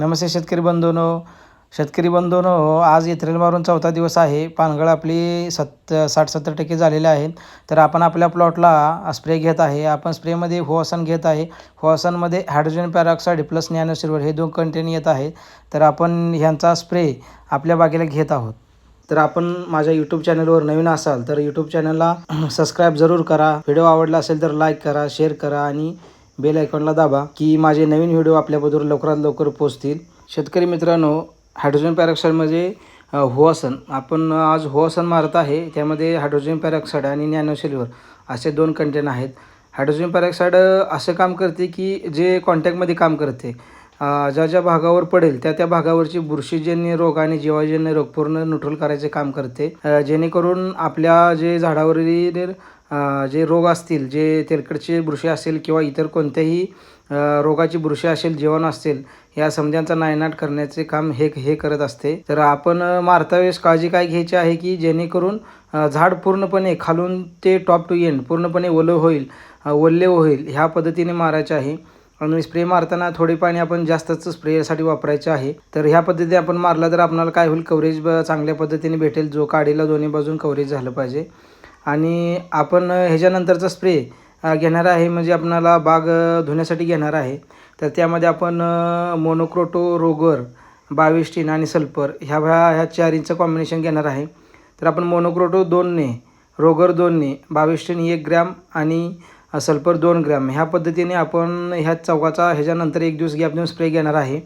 नमस्ते शेतकरी बंधूनो. शेतकरी बंधूनो आज एप्रिल मारून चौथा दिवस आहे. पानगळ आपली सत्त साठ सत्तर टक्के झालेले आहेत. तर आपण आपल्या प्लॉटला स्प्रे घेत आहे. आपण स्प्रेमध्ये होवासन घेत आहे. होवासनमध्ये हायड्रोजन पॅरॉक्साईड प्लस नॅनोसिल्वर हे दोन कंटेन येत आहे तर आपण ह्यांचा स्प्रे आपल्या बागेला घेत आहोत. तर आपण माझ्या यूट्यूब चॅनलवर नवीन असाल तर यूट्यूब चॅनलला सबस्क्राईब जरूर करा. व्हिडिओ आवडला असेल तर लाईक करा शेअर करा आणि बेल आयकॉनला दाबा की माझे नवीन व्हिडिओ आपल्याबरोबर लवकरात लवकर पोचतील. शेतकरी मित्रांनो हायड्रोजन पॅरॉक्साईडमध्ये अ, होवासन. आपण आज होवासन मारत आहे त्यामध्ये हायड्रोजन पॅरॉक्साईड आणि नॅनो सिल्वर असे दोन कंटेन आहेत. हायड्रोजन पॅरॉक्साईड असं काम करते की जे कॉन्टॅक्टमध्ये काम करते. ज्या ज्या भागावर पडेल त्या त्या भागावरची बुरशीजन्य रोग आणि जीवाजन्य रोग पूर्ण न्यूट्रल करायचे काम करते. जेणेकरून आपल्या जे झाडावरील जे रोग असतील जे तेलकटचे बुरशी असेल किंवा इतर कोणत्याही रोगाची बुरशी असेल जीवन असतील या समजांचा नायनाट करण्याचे काम हे हे करत असते. तर आपण अ, मारता वेळेस काळजी काय घ्यायची आहे की जेणेकरून झाड पूर्णपणे खालून ते टॉप टू एंड पूर्णपणे ओलं होईल ओल्ले होईल ह्या पद्धतीने मारायचे आहे. आणि स्प्रे मारताना थोडे पाणी आपण जास्तच स्प्रेसाठी वापरायचे आहे. तर ह्या पद्धतीने आपण मारला तर आपल्याला काय होईल कव्हरेज चांगल्या पद्धतीने भेटेल. जो काडीला दोन्ही बाजून कव्हरेज झालं पाहिजे. आणि आपण ह्याच्यानंतरचा स्प्रे घेणार आहे म्हणजे आपणाला बाग धुण्यासाठी घेणार आहे. तर त्यामध्ये आपण मोनोक्रोटो रोगर बावीस टीन आणि सल्फर ह्या ह्या ह्या चारींचं कॉम्बिनेशन घेणार आहे. तर आपण मोनोक्रोटो दोनने रोगर दोनने बावीस टीन एक ग्रॅम आणि सल्फर दोन ग्रॅम ह्या पद्धतीने आपण ह्या चौकाचा ह्याच्यानंतर एक दिवस गॅप देऊन स्प्रे घेणार आहे.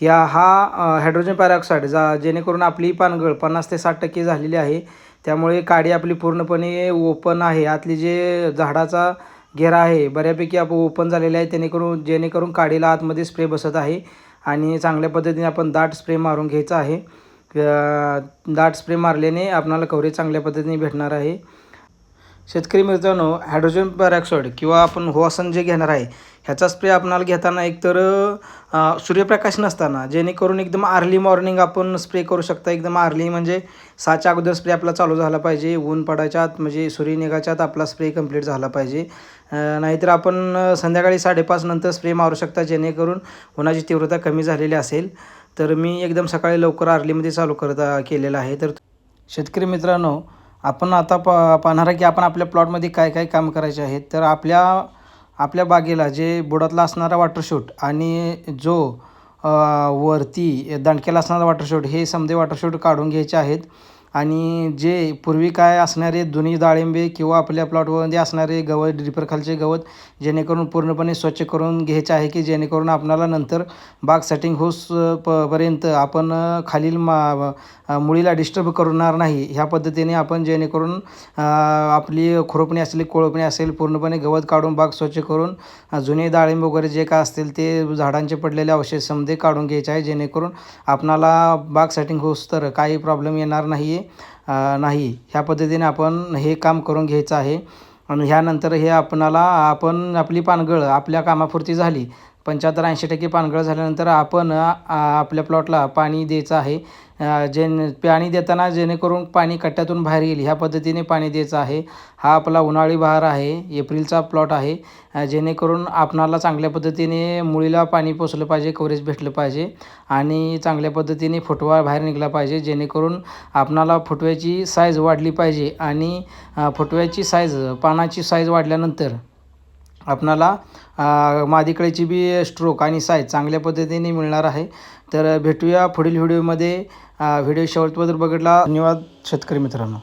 ह्या हा हायड्रोजन पॅरॉक्साईड जा जेणेकरून आपली पानगळ पन्नास ते साठ टक्के झालेली आहे. त्यामुळे काडी आपली पूर्णपणे ओपन आहे. आतली जे झाडाचा घेरा आहे बऱ्यापैकी आप ओपन झालेला आहे. जेणेकरून जेणेकरून काडीला आतमध्ये स्प्रे बसत आहे. आणि चांगल्या पद्धतीने आपण दाट स्प्रे मारून घ्यायचा आहे. दाट स्प्रे मारल्याने आपणाला कव्हरेज चांगल्या पद्धतीने भेटणार आहे. शेतकरी मित्रांनो हायड्रोजन पॅरॉक्साईड किंवा आपण होवासन जे घेणार आहे ह्याचा स्प्रे आपणाला घेताना एकतर सूर्यप्रकाश नसताना जेणेकरून एकदम अर्ली मॉर्निंग आपण स्प्रे करू शकता. एकदम अर्ली म्हणजे सहाच्या अगोदर स्प्रे आपला चालू झाला पाहिजे. ऊन पडायच्या आत म्हणजे सूर्य निघायच्या आत आपला स्प्रे कंप्लीट झाला पाहिजे. नाहीतर आपण संध्याकाळी साडेपाच नंतर स्प्रे मारू शकता जेणेकरून उन्हाची तीव्रता कमी झालेली असेल. तर मी एकदम सकाळी लवकर अर्लीमध्ये चालू करता केलेलं आहे. तर शेतकरी मित्रांनो आपण आता प पाहणार आहे की आपण आपल्या प्लॉटमध्ये काय काय काम करायचे आहेत तर आपल्या आपल्या बागेला जे बुडातला असणारा वॉटरशूट आणि जो वरती दणक्याला असणारा वॉटरशूट हे समजे वॉटरशूट काढून घ्यायचे आहेत. आणि जे पूर्वी काय असणारे दोन्ही डाळिंबे किंवा आपल्या प्लॉटमध्ये असणारे गवत ड्रिपरखालचे गवत जेणेकरून पूर्णपणे स्वच्छ करून घ्यायचे आहे की जेणेकरून आपणाला नंतर बाग सेटिंग होस प पर्यंत आपण खालील मा मुळीला डिस्टर्ब करणार नाही. ह्या पद्धतीने आपण जेणेकरून आपली खुरपणी असेल कोळपणी असेल पूर्णपणे गवत काढून बाग स्वच्छ करून जुने डाळिंब वगैरे जे काय असतील ते झाडांचे पडलेले अवशेष समजे काढून घ्यायचे आहे जेणेकरून आपणाला बाग सेटिंग होस तर काही प्रॉब्लेम येणार नाही आहे नाही. ह्या पद्धतीने आपण हे काम करून घ्यायचं आहे. आणि ह्यानंतर हे आपणाला आपण आपली पानगळ आपल्या कामापुरती झाली पंच्याहत्तर ऐंशी टक्के पानगळ झाल्यानंतर आपण आपल्या प्लॉटला पाणी द्यायचं आहे. अ, जेणे पाणी देताना जेणेकरून पाणी कट्ट्यातून बाहेर येईल. ह्या पद्धतीने पाणी द्यायचं आहे. हा आपला उन्हाळी बहार आहे. एप्रिलचा प्लॉट आहे. जेणेकरून आपणाला चांगल्या पद्धतीने मुळीला पाणी पोचलं पाहिजे कव्हरेज भेटलं पाहिजे आणि चांगल्या पद्धतीने फुटवा बाहेर निघला पाहिजे. जेणेकरून आपणाला फुटव्याची साईज वाढली पाहिजे आणि फुटव्याची साईज पानाची साईज वाढल्यानंतर आपणाला अ, मादीकळीची बी स्ट्रोक आणि साईज चांगल्या पद्धतीने मिळणार आहे. तर भेटूया पुढील व्हिडिओमध्ये. व्हिडिओ शेवटपर्यंत बघितला. धन्यवाद. शेतकरी मित्रांनो.